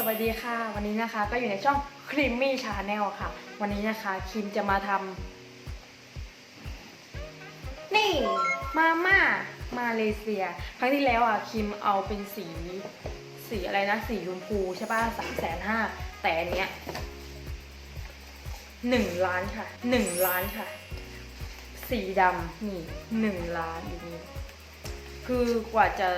สวัสดีค่ะ วันนี้นะคะก็อยู่ในช่อง Creamy Channel ค่ะ วันนี้นะคะคิมจะมาทำนี่มาม่ามาเลเซีย ครั้งที่แล้วอะคิมเอาเป็นสี สีอะไรนะ สีชมพูใช่ป่ะสามแสนห้าแต่อันเนี้ยหนึ่งล้านค่ะหนึ่งล้านค่ะ สีดำนี่หนึ่งล้านอยู่นี่คือกว่าจะ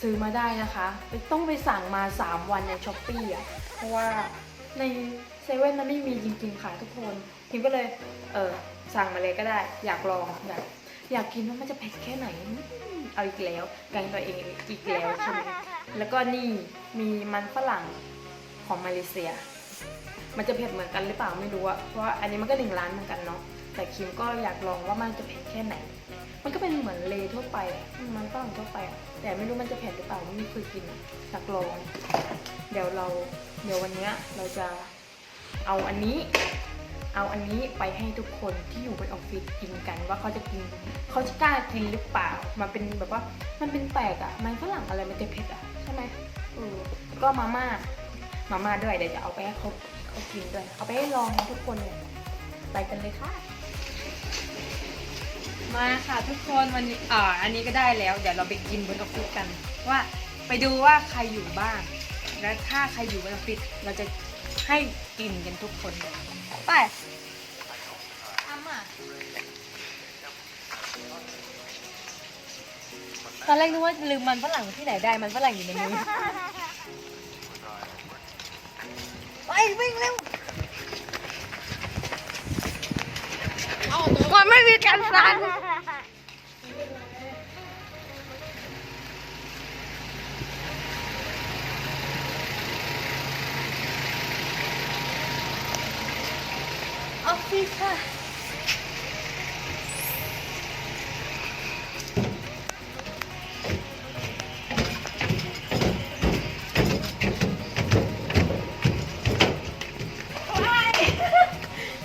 ซื้อมาได้นะคะต้องไปสั่งมา 3 วันในช้อปปี้อะเพราะว่าในเซเว่นมันไม่มีจริงๆค่ะทุกคนพิมก็เลยเออสั่งมาเลยก็ได้ อยากลองอยากอยากกินว่ามันจะเผ็ดแค่ไหนเอาอีกแล้วแกงตัวเองอีกแล้วใช่ไหมแล้วก็นี่มีมันฝรั่งของมาเลเซีย มันจะเผ็ดเหมือนกันหรือเปล่าไม่รู้อะเพราะอันนี้มันก็หนึ่งร้านเหมือนกันเนาะ แต่คิมก็อยากลองว่ามันจะเผ็ดแค่ไหน มันก็เป็นเหมือนเลทั่วไป มันฝรั่งทั่วไป แต่ไม่รู้มันจะเผ็ดหรือเปล่าไม่เคยกินอยากลอง เดี๋ยวเราเดี๋ยววันนี้เราจะเอาอันนี้ เอาอันนี้ไปให้ทุกคนที่อยู่บนออฟฟิศกินกันว่าเขาจะกินเขาจะกล้ากินหรือเปล่า มันเป็นแบบว่ามันเป็นแปลกอะมันฝรั่งอะไรมันจะเผ็ดอะใช่ไหมเออก็มาม่ามาม่าด้วยเดี๋ยวจะเอาไปให้เขาเขากินด้วย เอาไปให้ลองทุกคนเลยไปกันเลยค่ะ มาค่ะทุกคนวันนี้อ่าอันนี้ก็ได้แล้วเดี๋ยวเราไปกินบนออฟฟิศกัน ว่าไปดูว่าใครอยู่บ้าง และถ้าใครอยู่บนออฟฟิศเราจะให้กินกันทุกคนเลยไปทำอะตอนแรกนึกว่าลืมมันฝรั่งที่ไหนได้มันฝรั่งอยู่ในมือไปวิ่งเร็ว มันไม่มีการสั่นออฟฟิศ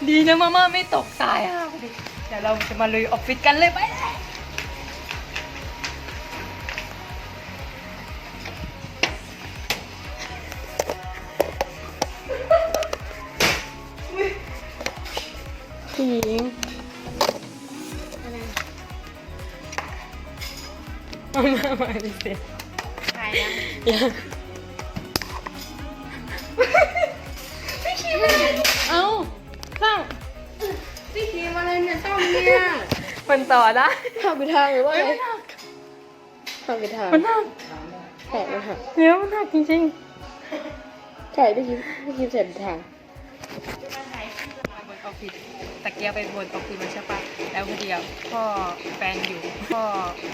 ดีนะมาม่าไม่ตกตายอะเดี๋ยวเราจะมาลุยออฟฟิศกันเลยไปเลยผู้หญิงมาม่ามาดิเสียถ่ายยัง เนี่ยต้มเนี่ยมันต่อได้หักไปทางหรือว่าเฮ้ยไงมันหักหักไปทางมันหักแตกมันหักเดี๋ยวมันหักจริงใช่พี่ทีมพี่ทีมเสร็จทางๆบนออฟฟิศตะเกียบไปบนออฟฟิศมันใช่ปะแล้วพอดีอะพ่อแฟนอยู่พ่อ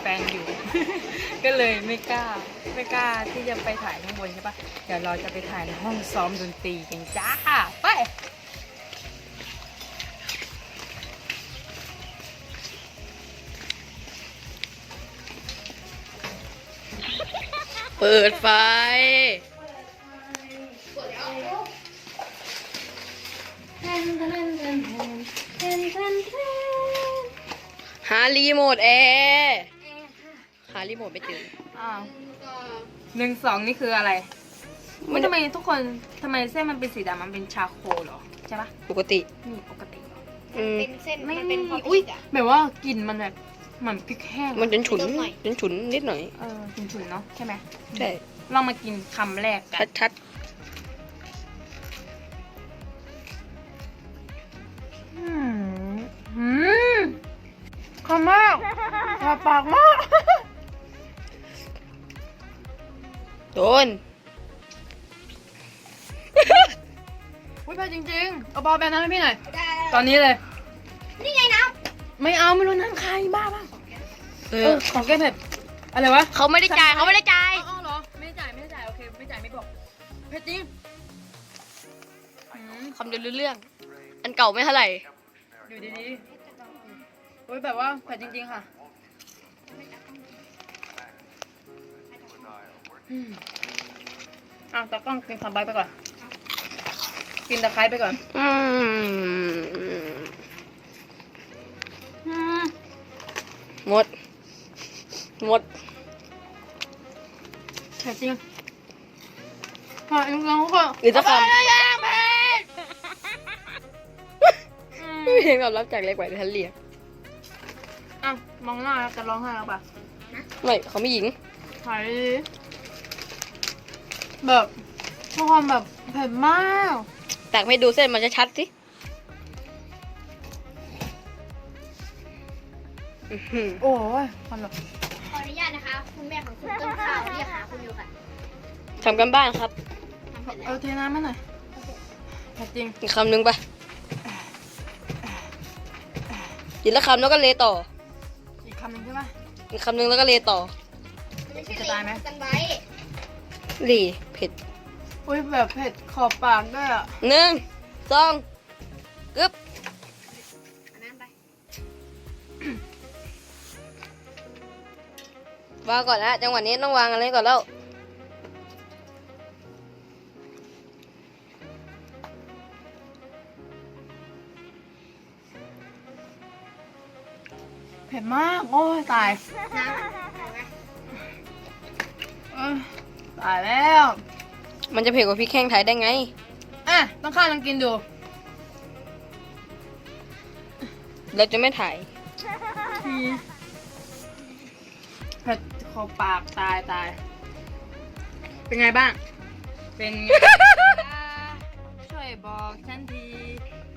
แฟนอยู่ ก็เลยไม่กล้าไม่กล้าที่จะไปถ่ายข้างบนใช่ปะเดี๋ยวเราจะไปถ่ายในห้องซ้อมดนตรีกันจ้าไป เปิดไฟ หารีโมทแอร์หารีโมทไม่เจอ อ้าวหนึ่งสองนี่คืออะไร มัมันนทำไมทุกคนทำไมเส้นมันเป็นสีดำมันเป็นชาโคลเหรอ ใช่ปะปกติ นี่ปกติเหรออืมเป็นเส้นไม่มันเป็นพออุ้ยปิดอะแบบว่ากลิ่นมันแบบ เหมือนพริกแห้งมันจนฉุนนิดหน่อยจนฉุนนิดหน่อย เออฉุนๆเนาะใช่ไหมใช่ลองมากินคำแรกกัชันดชัดอืมอืมคำมากแสบปากมากโดนอุ้ยไปจริงๆเอาบอลแบบนั้นให้พี่หน่อยได้ตอนนี้เลย นี่ไงน้ไม่เอาไม่รู้น้ำใครบ้าบ้าเอ เอออของแก้เผ็ดอะไรวะเขาไม่ได้จ่ายเขาไม่ได้จ่ายอ๋อเหรอไม่ได้จ่ายไม่ได้จ่ายโอเคไม่จ่ายไม่บอกเผ็ดจริงอืมคำเดียวรู้เรื่อง อันเก่าไม่เท่าไหร่อยู่ดีๆโอ้ยแบบว่าเผ็ดจริง ๆ ค่ะอืมอะตากล้องกินคำใบไปก่อน กินตะไคร้ไปก่อน อืมอืมหมด หมดเผ็ดจริงพออีกแล้วก็หรือจะคำอะไรอย่างเผ็ดไม่เห็นตอบรับจากเล็กกว่าที่ฉันเรียกอะมองหน้าแล้วจะร้องไห้แล้วปะไม่เขาไม่หญิงถ่ายดิแบบทุกคนแบบเผ็ดมากแต่ไม่ดูเส้นมันจะชัดสิอื้อหือโอ้ยคนละขออ นุญาตนะคะ คุณแม่ของคุณต้นข้าวเรียกหาคุณอยู่ค่ะทำกันบ้านครับทำเสร็จแล้เอาวเทน้ำมาหน่อยเผ็ดจริงอีกคำหนึ่งไปกินแล้วคำแล้วก็เลต่ออีกคำหนึ่งใช่ไหม อีกคำหนึ่งแล้วก็เลต่อไม่ใช่จะตายไหมกันไว้เลเผ็ดอุ้ยแบบเผ็ดขอบปากด้วยอะหนึ่งสองกึบ วางก่อนนะจังหวะนี้ต้องวางอะไรก่อนแล้วเผ็ดมากโอ้ยตายน้ำเอาไหมเอ้ยตายแล้ว มันจะเผ็ดกว่าพริกแข้งไทยได้ไง อะ ต้องข้าวลองกินดู เราจะไม่ถ่ายเผ็ด ขอบปากตายตาย เป็นไงบ้าง เป็นไงช่วยบอกฉันที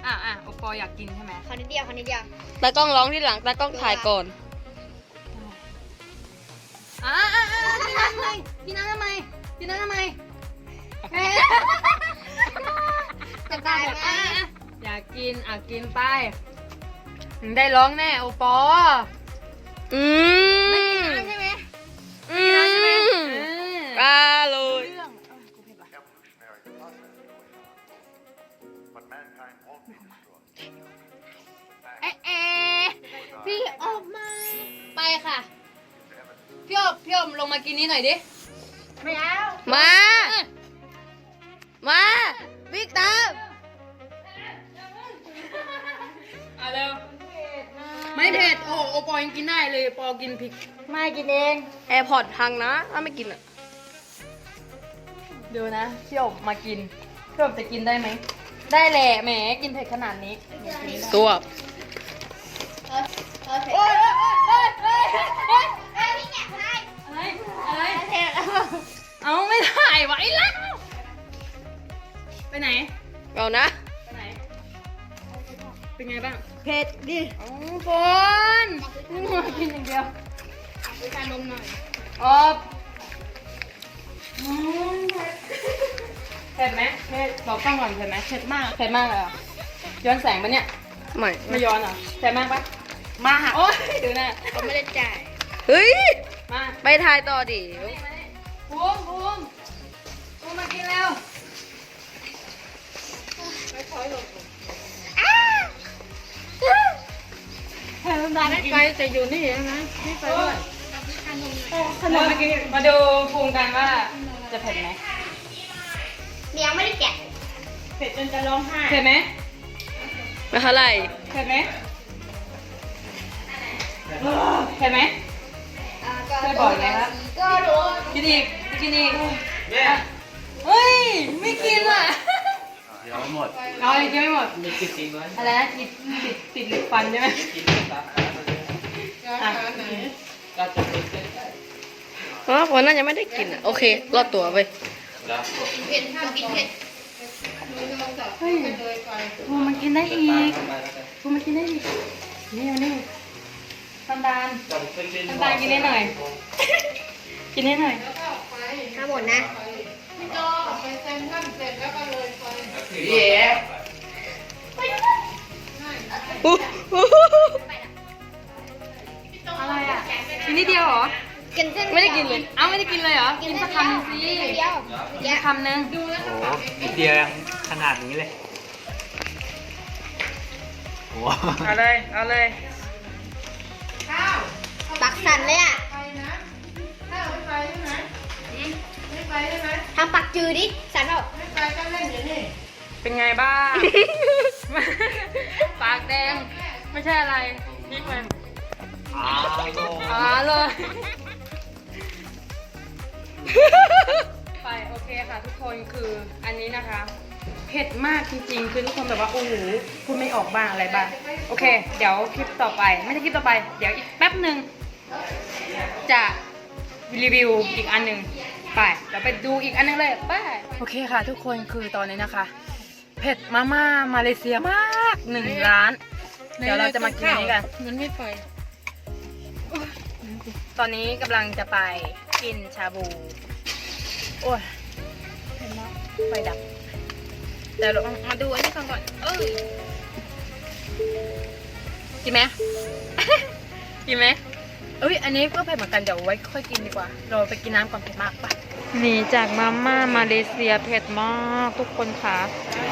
อะอะโอปออยากกินใช่ไหมขอนิดเดียวขอนิดเดียว ตากล้องร้องที่หลังตากล้องถ่ายก่อน อะอะอะกินน้ำทำไมกินน้ำทำไมกินน้ำทำไมเอ๊ะจะตายไหมอะอะอยากกินอะกินไปถึงได้ร้องแน่โอปอ อืม นนี้หน่อยดิ ไม่เอามา มาบิ๊กตามเอาเร็วไม่เผ็ด โอ้โอปอยังกินได้เลย ปอกินพริก ไม่กินเองแอร์พอร์ตพังนะถ้าไม่กินอะดูนะพี่อบมากินพี่อบจะกินได้ไหม ได้แหละแหมกินเผ็ดขนาดนี้ ตัว เอานะไปไหนเป็นไงบ้างเผ็ดดิโอ้ฝนมากินอย่างเดียวไปทานนมหน่อยออบอืมเผ็ดไหมเผ็ดบอกกล้องก่อนเผ็ดไหมเผ็ดมากเผ็ดมากเลยเหรอย้อนแสงปะเนี่ย ไม่ ไม่ย้อนเหรอเผ็ดมากปะมากโอ้ยดูหน้าเขาไม่ได้จ่าย เฮ้ย มา ไปถ่ายต่อดิภูมิภูมิภูมิมากินแล้ว แผ่นดาไฟจะอยู่นี่นะนี่ไฟด้วยทานนมหน่อยขนมมากินมาดูภูมิกันว่าจะเผ็ดไหมเดี๋ยวไม่ได้แกะเผ็ดจนจะร้องไห้เผ็ดไหมไม่เท่าไหร่เผ็ดไหมเผ็ดไหมอ่าก็เคยบอกแล้วก็โดนกินอีกกินอีกเฮ้ยไม่กินอะ เดี๋ยวหมดเอาอีกยังไม่หมดมีกินจริงไหมอะไรนะติดติดติดเหล็กฟันใช่ไหมกินไม่ตามอะก็จะเป็นเส้นอ๋อวันนั้นยังไม่ได้กินอะ โอเค รอดตัวไปแล้วเผ็ดทำกินเผ็ดเฮ้ยภูมิมันกินได้อีกภูมิมันกินได้อีก นี่มานี่ตันดานตันดานกินได้หน่อย กินได้หน่อย ถ้าหมดนะเย้ อะไรอะกินนิดเดียวเหรอ กินเส้นไม่ได้กินเลย เอ้าไม่ได้กินเลยเหรอ กินสักคำหนึ่งสิเดียวกินคำหนึ่งโอ้โหนิดเดียวยังขนาดนี้เลยโอ้โหเอาเลย เอาเลยปักสันเลยอะทำปักจือดิ สันเปล่า เป็นไงบ้าง ปากแดง ไม่ใช่อะไรพริกมันอ้าวโลอ๋อเลย ไปโอเคค่ะทุกคนคืออันนี้นะคะ เผ็ดมากจริงๆ คือทุกคนแบบว่าโอ้โหพูดไม่ออกบ้างอะไรบ้าง โอเค เดี๋ยวคลิปต่อไป ไม่ใช่คลิปต่อไป เดี๋ยวอีกแป๊บหนึ่งจะรีวิวอีกอันหนึ่งไปเดี๋ยวไปดูอีกอันหนึงเลยไป โอเคค่ะทุกคนคือตอนนี้นะคะเผ็ดมาม่ามาเลเซียมากหนึ่งร้าน เดี๋ยวเราจะมากินอันนี้กัน มันไม่ไป ตอนนี้กำลังจะไปกินชาบู โอ้ยเห็นไหมไฟดับเดี๋ยวเรามาดูอันนี้ก่อนก่อน เอ้ยกินไหมกินไหมเอ้ยอันนี้ก็เผ็ดเหมือนกันเดี๋ยวไว้ค่อยกินดีกว่า เราไปกินน้ำก่อนเผ็ดมากปะหนีจากมาม่ามาเลเซียเผ็ดมากทุกคนค่ะ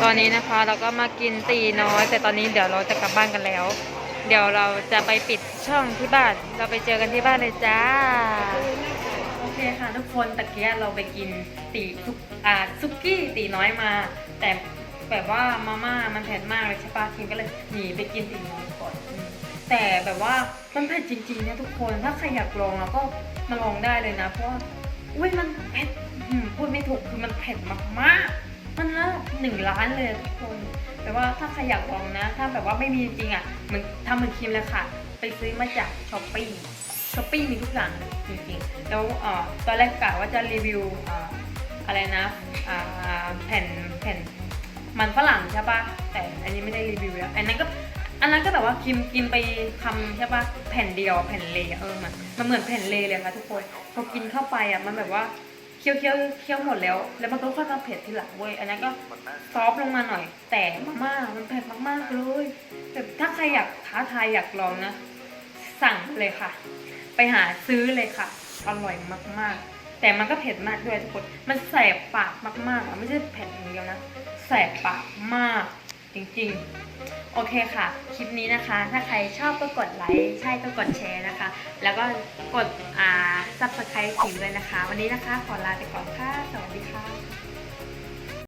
ตอนนี้นะคะเราก็มากินตีน้อย แต่ตอนนี้เดี๋ยวเราจะกลับบ้านกันแล้ว เดี๋ยวเราจะไปปิดช่องที่บ้าน เราไปเจอกันที่บ้านเลยจ้า โอเคค่ะทุกคนตะเกียเราไปกินตีซุกอ่าซุกี้ตีน้อยมา แต่แบบว่ามาม่ามันเผ็ดมากเลยใช่ปะคิมก็เลยหนีไปกินตีน้อยก่อนอืม แต่แบบว่ามันเผ็ดจริงๆนะทุกคนถ้าใครอยากลองแล้วก็มาลองได้เลยนะ เพราะว่าอุ้ยมันเผ็ดพูดไม่ถูกคือมันเผ็ดมากๆ มันละหนึ่งล้านเลยทุกคนแต่ว่าถ้าใครอยากลองนะ ถ้าแบบว่าไม่มีจริงๆอะเหมือนทำเหมือนครีมเลยค่ะ ไปซื้อมาจากช้อปปี้ช้อปปี้มีทุกอย่างจริงๆ แล้วอตอนแรกกะว่าจะรีวิวออะไรนะแผ่นแผ่นมันฝรั่งใช่ปะแต่อันนี้ไม่ได้รีวิวแล้วอันนั้นก็ อันนั้นก็แบบว่าคิมกินไปคำใช่ปะแผ่นเดียวแผ่นเลย์อะเออมันมันเหมือนแผ่นเลยเลยค่ะทุกคนพอกินเข้าไปอะมันแบบว่าเคี้ยวเคี้ยวเคี้ยวหมดแล้ว แล้วมันก็ค่อยมาเผ็ดทีหลังเว้ยอันนั้นก็ซอฟต์ลงมาหน่อย แต่มาม่ามันเผ็ดมากๆเลยแบบถ้าใครอยากท้าทายอยากลองนะ สั่งเลยค่ะ ไปหาซื้อเลยค่ะ อร่อยมากๆ แต่มันก็เผ็ดมากด้วยทุกคนมันแสบปากมากๆอะไม่ใช่เผ็ดอย่างเดียวนะแสบปากมาก จริงๆ โอเคค่ะ คลิปนี้นะคะ ถ้าใครชอบก็กดไลค์ใช่ก็กดแชร์นะคะ แล้วก็กดอ่าซับสไครต์ถิมด้วยนะคะ วันนี้นะคะขอลาไปก่อนค่ะ สวัสดีค่ะ